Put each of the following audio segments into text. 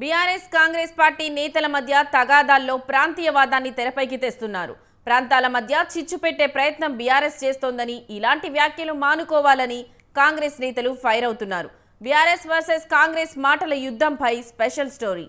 BRS Congress party నేతల మధ్య తగాదాల్లో ప్రాంతీయవాదాన్ని తెరపైకి తెస్తున్నారు. ప్రాంతాల మధ్య చిచ్చు పెట్టే ప్రయత్నం బీఆర్ఎస్ చేస్తోందని ఇలాంటి వ్యాఖ్యలు మానుకోవాలని కాంగ్రెస్ నేతలు ఫైర్ అవుతున్నారు. బీఆర్ఎస్ వర్సెస్ కాంగ్రెస్ మాటల యుద్ధంపై స్పెషల్ స్టోరీ.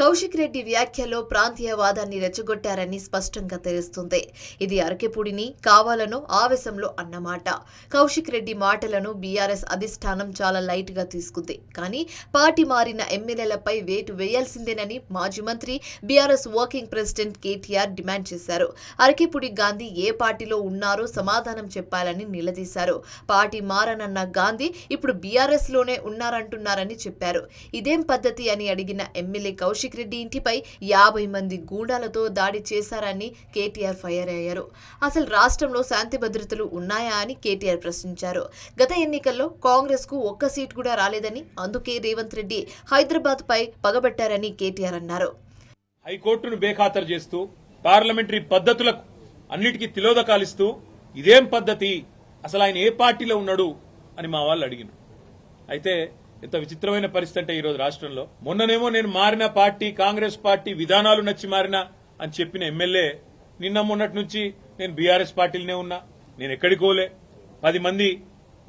కౌశిక్ రెడ్డి వ్యాఖ్యలో ప్రాంతీయవాదాన్ని రెచ్చగొట్టారని స్పష్టంగా తెలుస్తుంది. ఇది అరకెపుడిని కావాలను ఆవేశంలో అన్నమాట. కౌశిక్ రెడ్డి మాటలను బీఆర్ఎస్ అధిష్టానం చాలా లైట్గా తీసుకుంది. కానీ పార్టీ మారిన ఎమ్మెల్యేలపై వేటు వేయాల్సిందేనని మాజీ మంత్రి BRS working president KTR demand చేశారు. అరకెపుడి గాంధీ ఏ పార్టీలో ఉన్నారో సమాధానం చెప్పాలని నిలదీశారు. పార్టీ మారనన్న గాంధీ ఇప్పుడు బీఆర్ఎస్లోనే ఉన్నారంటున్నారని చెప్పారు. ఇదేం పద్ధతి అని అడిగిన ఎమ్మెల్యే కౌశిక్ రెడ్డి ఇంటిపై యాభై మంది గూండాలతో దాడి చేశారని కేటీఆర్ ఫైర్ అయ్యారు. అసలు రాష్ట్రంలో శాంతి భద్రతలు ఉన్నాయా అని కేటీఆర్ ప్రశ్నించారు. గత ఎన్నికల్లో కాంగ్రెస్కు ఒక్క సీట్ కూడా రాలేదని అందుకే రేవంత్ రెడ్డి హైదరాబాద్ పై పగబట్టారని కేటీఆర్ అన్నారు. హైకోర్టును బేఖాతరు చేస్తూ పార్లమెంటరీ పద్ధతులకు అన్నిటికీ తిలోదకాలిస్తూ ఇదేం పద్ధతి? అసలు ఆయన ఏ పార్టీలో ఉన్నాడు అని మా వాళ్ళు అడిగిన అయితే ఎంత విచిత్రమైన పరిస్థితి అంటే ఈరోజు రాష్ట్రంలో. మొన్ననేమో నేను మారిన పార్టీ కాంగ్రెస్ పార్టీ విధానాలు నచ్చి మారినా అని చెప్పిన ఎమ్మెల్యే నిన్న మొన్నటి నుంచి నేను బీఆర్ఎస్ పార్టీలోనే ఉన్నా. నేను ఎక్కడికి పోలే. పది మంది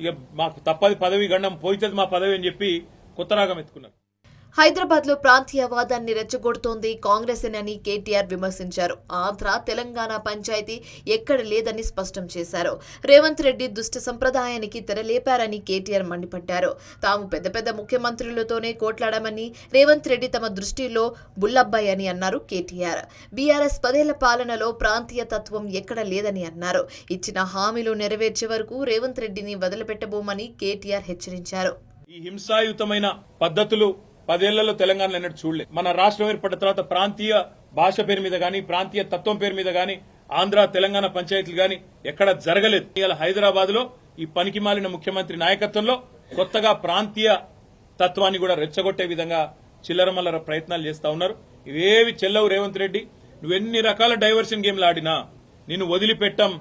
ఇక మాకు తప్పది పదవి గండం పోయితుంది మా పదవి అని చెప్పి కొత్త రాగం ఎత్తుకున్నారు. హైదరాబాద్లో ప్రాంతీయవాదాన్ని రెచ్చగొడుతోంది. కాంగ్రెస్ అని కేటీఆర్ విమర్శించారు. ఆంధ్ర తెలంగాణ పంచాయతీ ఎక్కడ లేదని స్పష్టం చేశారు. రేవంత్ రెడ్డి దుష్ట సంప్రదాయానికి తెరలేపారని కేటీఆర్ మండిపడ్డారు. తాము పెద్ద పెద్ద ముఖ్యమంత్రులతోనే కోట్లాడామని రేవంత్ రెడ్డి తమ దృష్టిలో బుల్లబ్బాయి అని అన్నారు కేటీఆర్. బీఆర్ఎస్ పదేళ్ళ పాలనలో ప్రాంతీయ తత్వం ఎక్కడ లేదని అన్నారు. ఇచ్చిన హామీలు నెరవేర్చే వరకు రేవంత్ రెడ్డిని వదిలిపెట్టబోమని కేటీఆర్ హెచ్చరించారు. ఈ హింసాయుతమైన పద్ధతులు పదేళ్ళలో తెలంగాణలో అన్నట్టు చూడలే. మన రాష్ట్రం ఏర్పడిన తర్వాత ప్రాంతీయ భాష పేరు మీద గాని ప్రాంతీయ తత్వం పేరు మీద గాని ఆంధ్ర తెలంగాణ పంచాయతీలు గాని ఎక్కడ జరగలేదు. ఇవాళ హైదరాబాద్లో ఈ పనికి మాలిన ముఖ్యమంత్రి నాయకత్వంలో కొత్తగా ప్రాంతీయ తత్వాన్ని కూడా రెచ్చగొట్టే విధంగా చిల్లరమల్లర ప్రయత్నాలు చేస్తా ఉన్నారు. ఇవేవి చెల్లవు రేవంత్ రెడ్డి. నువ్వెన్ని రకాల డైవర్షన్ గేమ్లు ఆడినా నిన్ను వదిలిపెట్టం.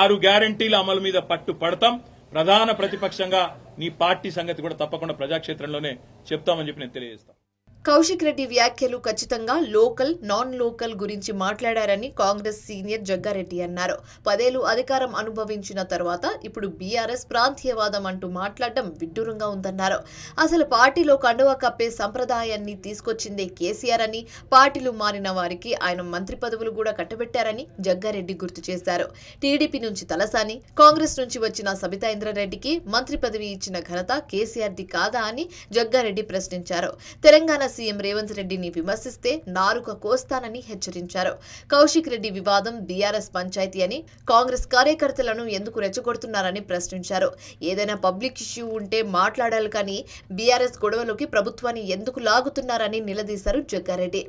ఆరు గ్యారంటీల అమలు మీద పట్టు పడతాం ప్రధాన ప్రతిపక్షంగా నీ పార్టీ సంగతి కూడా తప్పకుండా ప్రజాక్షేత్రంలోనే చెప్తామని చెప్పి నేను తెలియజేస్తాను కౌశిక్ రెడ్డి వ్యాఖ్యలు ఖచ్చితంగా లోకల్ నాన్ లోకల్ గురించి మాట్లాడారని కాంగ్రెస్ సీనియర్ జగ్గారెడ్డి అన్నారు. పదేలు అధికారం అనుభవించిన తర్వాత ఇప్పుడు బీఆర్ఎస్ ప్రాంతీయవాదం అంటూ మాట్లాడడం విడ్డూరంగా ఉందన్నారు. అసలు పార్టీలో కండువా కప్పే సంప్రదాయాన్ని తీసుకొచ్చిందే కేసీఆర్ అని పార్టీలు మారిన వారికి ఆయన మంత్రి పదవులు కూడా కట్టబెట్టారని జగ్గారెడ్డి గుర్తు చేశారు. టీడీపీ నుంచి తలసాని కాంగ్రెస్ నుంచి వచ్చిన సబితా ఇంద్రారెడ్డికి మంత్రి పదవి ఇచ్చిన ఘనత కేసీఆర్ది కాదా అని జగ్గారెడ్డి ప్రశ్నించారు. తెలంగాణ సీఎం రేవంత్ రెడ్డిని విమర్శిస్తే నారుక కోస్తానని హెచ్చరించారు. కౌశిక్ రెడ్డి వివాదం బీఆర్ఎస్ పంచాయతీ అని కాంగ్రెస్ కార్యకర్తలను ఎందుకు రెచ్చగొడుతున్నారని ప్రశ్నించారు. ఏదైనా పబ్లిక్ ఇష్యూ ఉంటే మాట్లాడాలి కానీ బీఆర్ఎస్ గొడవలోకి ప్రభుత్వాన్ని ఎందుకు లాగుతున్నారని నిలదీశారు జగ్గారెడ్డి.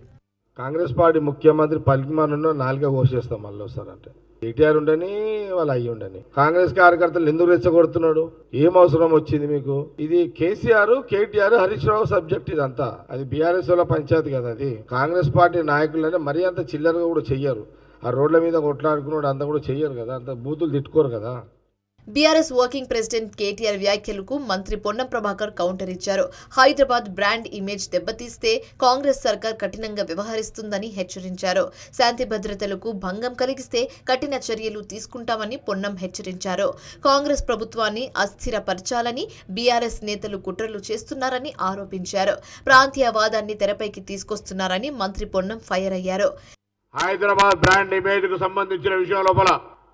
కాంగ్రెస్ పార్టీ ముఖ్యమంత్రి పలికిమానున్న నాలుగే కోసేస్తాం మళ్ళీ వస్తారంటే కేటీఆర్ ఉండని వాళ్ళు అయ్యి ఉండని. కాంగ్రెస్ కార్యకర్తలు ఎందుకు రెచ్చగొడుతున్నాడు? ఏం అవసరం వచ్చింది మీకు? ఇది KCR KTR Harish Rao subject ఇదంతా. అది బీఆర్ఎస్ వాళ్ళ పంచాయతీ కదా అది. కాంగ్రెస్ పార్టీ నాయకులనే మరీ అంత చిల్లరగా కూడా చెయ్యరు. ఆ రోడ్ల మీద కొట్లాడుకున్నాడు అంతా కూడా చెయ్యరు కదా. అంత బూతులు తిట్టుకోరు కదా. బీఆర్ఎస్ వర్కింగ్ ప్రెసిడెంట్ కేటీఆర్ వ్యాఖ్యలకు మంత్రి పొన్నం ప్రభాకర్ కౌంటర్ ఇచ్చారు. హైదరాబాద్ బ్రాండ్ ఇమేజ్ దెబ్బతీస్తే కాంగ్రెస్ సర్కార్ కఠినంగా వ్యవహరిస్తుందని హెచ్చరించారు. శాంతి భద్రతలకు భంగం కలిగిస్తే కఠిన చర్యలు తీసుకుంటామని పొన్నం హెచ్చరించారు. కాంగ్రెస్ ప్రభుత్వాన్ని అస్థిరపరచాలని బీఆర్ఎస్ నేతలు కుట్రలు చేస్తున్నారని ఆరోపించారు. ప్రాంతీయవాదాన్ని తెరపైకి తీసుకొస్తున్నారని మంత్రి పొన్నం ఫైర్ అయ్యారు. హైదరాబాద్ బ్రాండ్ ఇమేజ్కు సంబంధించిన విషయం లోపల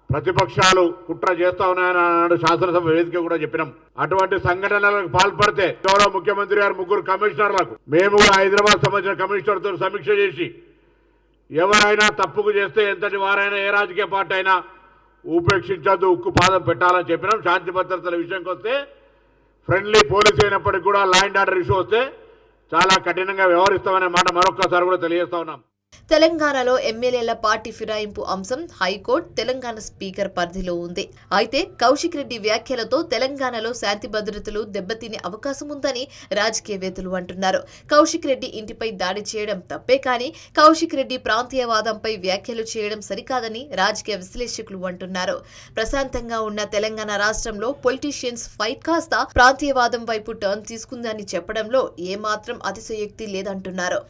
ప్రతిపక్షాలు కుట్ర చేస్తా ఉన్నాయని ఆనాడు శాసనసభ వేదిక కూడా చెప్పినాం. అటువంటి సంఘటనలకు పాల్పడితే గౌరవ ముఖ్యమంత్రి గారు ముగ్గురు కమిషనర్లకు మేము కూడా హైదరాబాద్ సంబంధించిన కమిషనర్తో సమీక్ష చేసి ఎవరైనా తప్పుకు చేస్తే ఎంతటి వారైనా ఏ రాజకీయ పార్టీ అయినా ఉపేక్షించద్దు ఉక్కు పాదం పెట్టాలని చెప్పినాం. శాంతి భద్రతల విషయంకి వస్తే ఫ్రెండ్లీ పోలీస్ అయినప్పటికీ కూడా లా అండ్ ఆర్డర్ ఇష్యూ వస్తే చాలా కఠినంగా వ్యవహరిస్తామనే మాట మరొక్కసారి కూడా తెలియజేస్తా ఉన్నాం. తెలంగాణలో ఎమ్మెల్యేల పార్టీ ఫిరాయింపు అంశం హైకోర్టు తెలంగాణ స్పీకర్ పరిధిలో ఉంది. అయితే కౌశిక్ రెడ్డి వ్యాఖ్యలతో తెలంగాణలో శాంతి భద్రతలు దెబ్బతినే అవకాశం ఉందని రాజకీయవేత్తలు అంటున్నారు. కౌశిక్ రెడ్డి ఇంటిపై దాడి చేయడం తప్పే కానీ కౌశిక్ రెడ్డి ప్రాంతీయవాదంపై వ్యాఖ్యలు చేయడం సరికాదని రాజకీయ విశ్లేషకులు అంటున్నారు. ప్రశాంతంగా ఉన్న తెలంగాణ రాష్ట్రంలో పొలిటీషియన్స్ ఫైట్ కాస్త ప్రాంతీయవాదం వైపు టర్న్ తీసుకుందని చెప్పడంలో ఏమాత్రం అతిశయోక్తి లేదంటున్నారు.